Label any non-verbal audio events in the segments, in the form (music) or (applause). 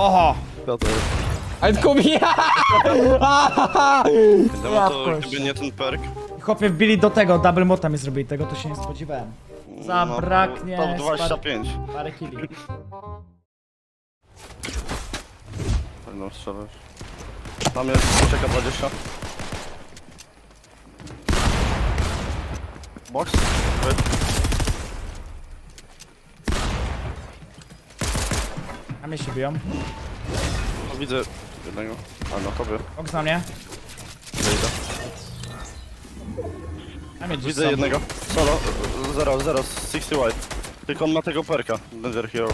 Oho! Co to jest? Ale kubia! No Ja to proszę. gdyby nie ten perk, Chłopie wbili do tego, double mota mi zrobili, tego to się nie spodziewałem. no, Zabraknie Top 25. Parę kili. No strzelasz. Tam jest, czeka 20. Box? Wy- mnie się biją. No, widzę jednego. A no tobie. Ok na mnie. Wyjdę. A mnie gdzieś Widzę są. jednego. Solo, 0, 0, 60 white. Tylko on ma tego perka, Danger Hero.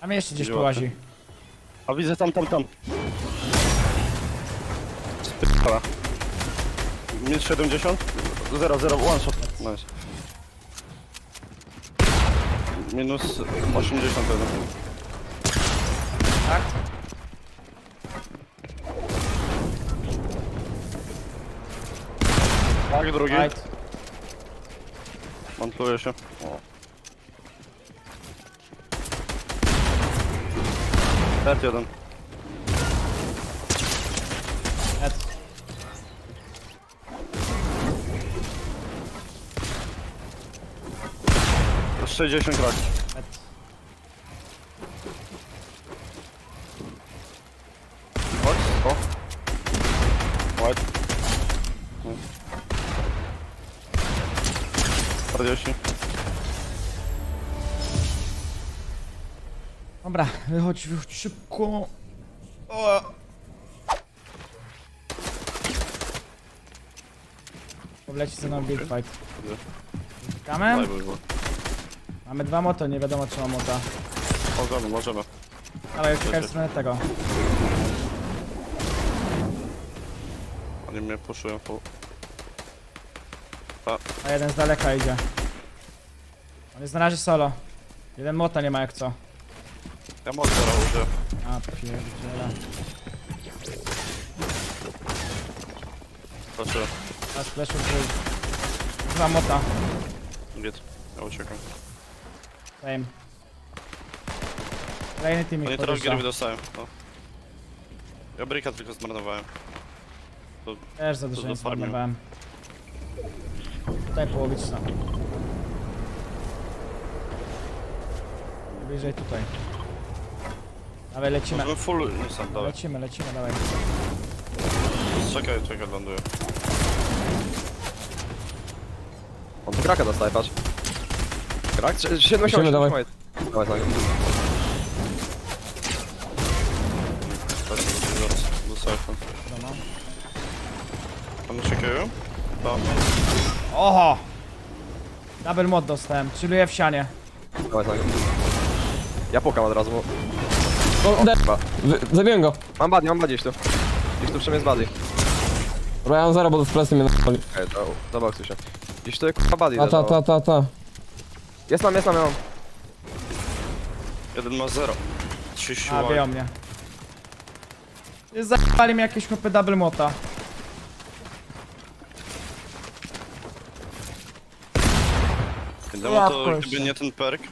A mnie jeszcze gdzieś Gdzie tu łazi. A widzę tam, tam, tam. Spytala. Minus 70? 0, 0, one shot. Nice. Minus 81. Tak? Tak, drugi. Right. Mantluję się. O. Dead jeden. To 60 krak. Chodź, o. No. 40. Dobra, wychodź, wychodź szybko. O. Powleci ze mną big fight. Kamen? Daj, bo- Mamy dwa moto, nie wiadomo czy mam mota. Możemy, możemy. Ale uciekaj w stronę tego. Oni mnie puszują po... A jeden z daleka idzie. On jest na razie solo. Jeden mota nie ma jak co. Ja teraz użyję. A pierdziele. Proszę. Teraz flashu trój. Dwa mota. Git. Ja uciekam. Same. Kolejny team Oni ich teraz podjeżdża. gry dostałem. Ja bryka tylko zmarnowałem. Też za dużo To nie do farmiu. zmarnowałem. Tutaj połowiczna. Bliżej tutaj. Dawaj, lecimy. Możemy full nie sam dawaj. Lecimy, lecimy, dawaj. Czekaj, czekaj, ląduję. On tu kraka dostaje, patrz. Krak? 78, Musimy, dawaj. Dawaj, dawaj. Tak, do. Dobra. Tam uciekają? Tam. Oho! Double mod dostałem, chilluję w sianie. Dawaj, dawaj. Ja pukam od razu, bo... O, de- Chyba. wy- Zabiłem go. Mam buddy, mam buddy gdzieś tu. Gdzieś tu przy mnie jest buddy. Dobra, ja mam zero, bo z presji mnie na***ali. Okej, to zaboksuj się. Gdzieś tu kurwa buddy Ta, ta, leżało. ta, ta, ta. Jest tam, jest tam, ja mam. Jeden ma 0. 30 A, biją mnie. Zajebali mi jakieś chłopy double mota. No Ja to proszę. gdyby nie ten perk,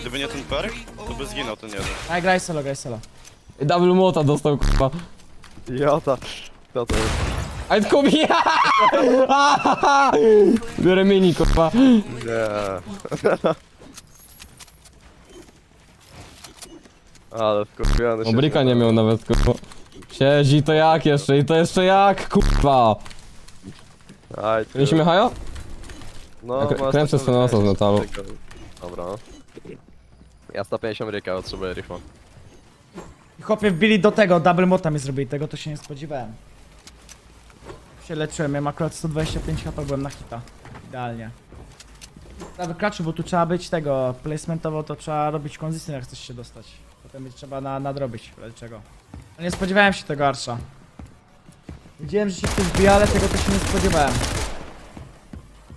gdyby nie ten perk, to by zginął ten jeden. Aj, graj solo, graj solo. I Double mota dostał, kurwa. Jota. Co to jest? Ale kubia! (laughs) Biorę mini, kurwa. Nie. Ale wkurwiony się. Obryka nie miał nawet, kurwa. Siedzi to jak jeszcze i to jeszcze jak, kurwa. Aj, ty. Mieliśmy hajo? No, krę- masz kręcę sobie nosa z metalu. Dobra. Ja 150 ryka potrzebuję Richmond. I chłopie wbili do tego, double mota mi zrobili, tego to się nie spodziewałem. Się leczyłem, miałem akurat 125 HP, byłem na hita. Idealnie. Na wykraczu, bo tu trzeba być tego, placementowo to trzeba robić konzystent jak chcesz się dostać. Potem trzeba na, nadrobić, czego. Ale nie spodziewałem się tego arsza. Widziałem, że się ktoś wbija, ale tego to się nie spodziewałem.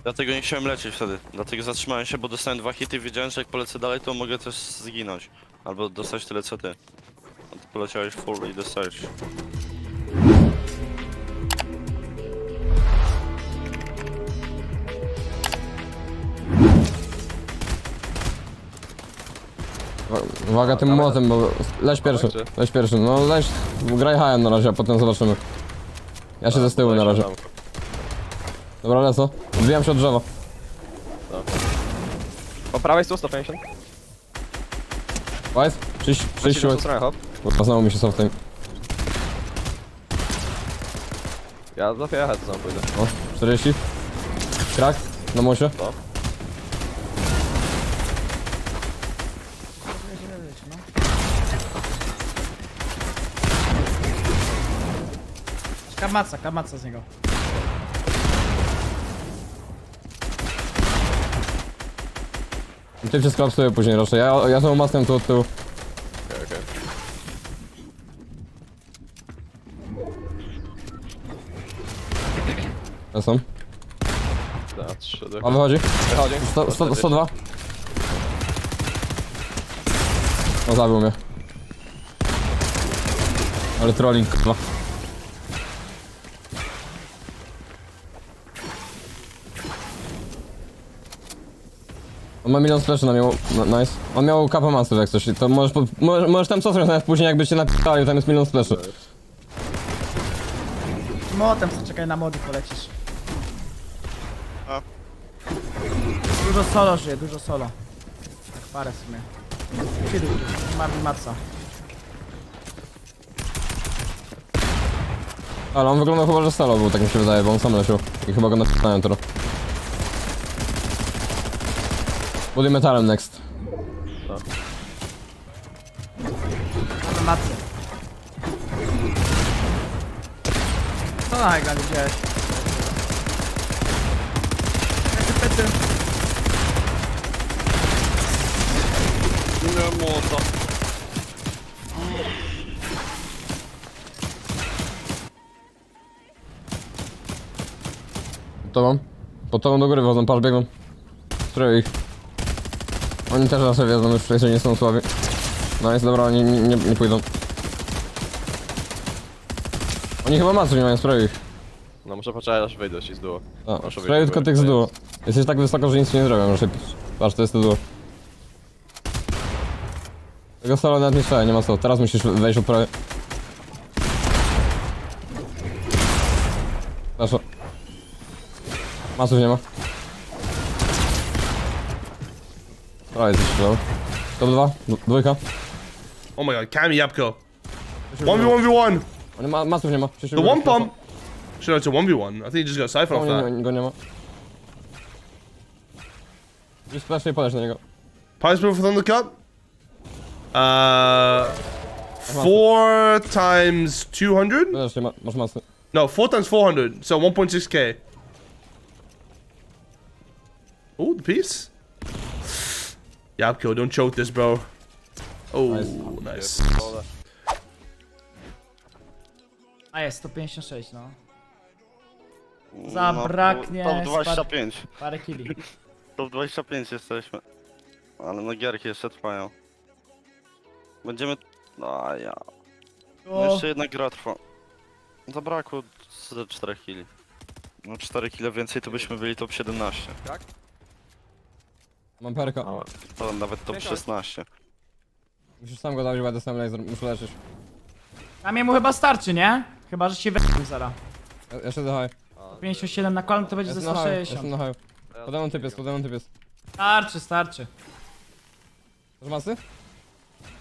Dlatego nie chciałem lecieć wtedy. Dlatego zatrzymałem się, bo dostałem dwa hity i wiedziałem, że jak polecę dalej, to mogę też zginąć. Albo dostać tyle co ty. A ty poleciałeś full i dostałeś. Uwaga tym młotem, bo... Leź pierwszy, leź pierwszy. No leź, graj hajem na razie, a potem zobaczymy. Ja się ze z tyłu na razie. Dobra, lecę. Odbijam się od drzewa. Po prawej stół 150. White, przyjść, przyjść stronę, hop. Kurwa, znowu mi się soft time. Ja za jechać to sam pójdę. O, 40. Krak, na mosie. Kamaca, kamaca z niego. Ty się sklapsuje później raczej. Ja, ja tą maskę tu od tyłu. Okej, okej. Ja są. Dobra, trzy, wychodzi. Wychodzi. 100, 100, 102. O, zabił mnie. Ale trolling, kurwa. On ma milion spleszy na miał, no, nice. On miał kapę masów jak coś, to możesz, pod, możesz, możesz tam cofnąć nawet później jakbyś się napisali, tam jest milion spleszy. Motem, co czekaj na mody polecisz. A. Dużo solo żyje, dużo solo. Tak parę w sumie. Kiedy nie ma maca. Ale on wyglądał chyba, że solo był, tak mi się wydaje, bo on sam leciał. I chyba go napisałem teraz. Buduj metalem next. Macę. Co na ekran widziałeś? Jakie pety? Nie młota. Pod tobą? Pod tobą do góry wodzą, patrz biegną. Stroję ich. Oni też zawsze wiedzą, już wcześniej nie są słabi. No jest dobra, oni nie, nie, nie pójdą. Oni chyba masów nie mają, stroję ich. No muszę poczekać aż wyjdę ci z duo. Stroję wyjść, tylko tych z duo. Jesteś tak wysoko, że nic nie zrobią, muszę Patrz, to jest to duo. Tego solo nawet nie strzela, nie ma co. Teraz musisz wejść od prawej. Proszę. Masów nie ma. Prawie coś strzelał. Top 2, dwójka. Oh my god, Cammy Yapko. 1v1v1. On ma, masów nie ma. The one pump. Should have to 1v1. I think he just got siphon off nie, that. nie, go nie ma. Już splash nie podesz na niego. Pies move for Thundercut. Uh, four times 200? Podesz nie ma, masz masy. No, four times 400. So 1.6k. Oh, the piece. Yapko, don't choke this, bro. Oh, nice. A jest, 156 no. Zabraknie No, top 25. Parę kili. (laughs) Top 25 jesteśmy. Ale no gierki jeszcze trwają. Będziemy... No a ja... No O, jeszcze jedna gra trwa. Zabrakło ze 4 kili. No 4 kile więcej to byśmy byli top 17. Mam perka. To nawet top Ciekawe. 16. Musisz sam go dać, bo ja dostałem laser, muszę leczyć. a mnie mu chyba starczy, nie? Chyba, że się wybił zara. Ja- high. 57 na kolm to będzie ze Jestem na high, jestem 160. na high. Podemon typ jest, podemon typ jest. Starczy, starczy. Masz masy?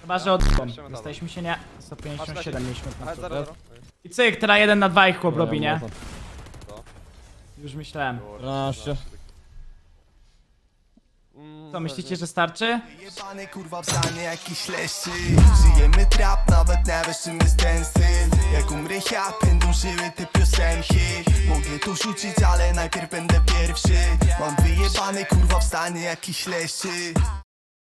Chyba, że od Jeszcze medal. Jesteśmy się nie. 157 mieliśmy Ale tam. zero. I cyk, teraz jeden na dwa ich chłop robi, nie? Już myślałem. 12. Co, myślicie, że starczy? Jebany kurwa w stanie jakiś leszczy. Żyjemy trap, nawet nie wiesz czym jest Jak umrę ja, będą żyły te piosenki. Mogę to rzucić, ale najpierw będę pierwszy. Mam wyjebany kurwa w stanie jakiś leszczy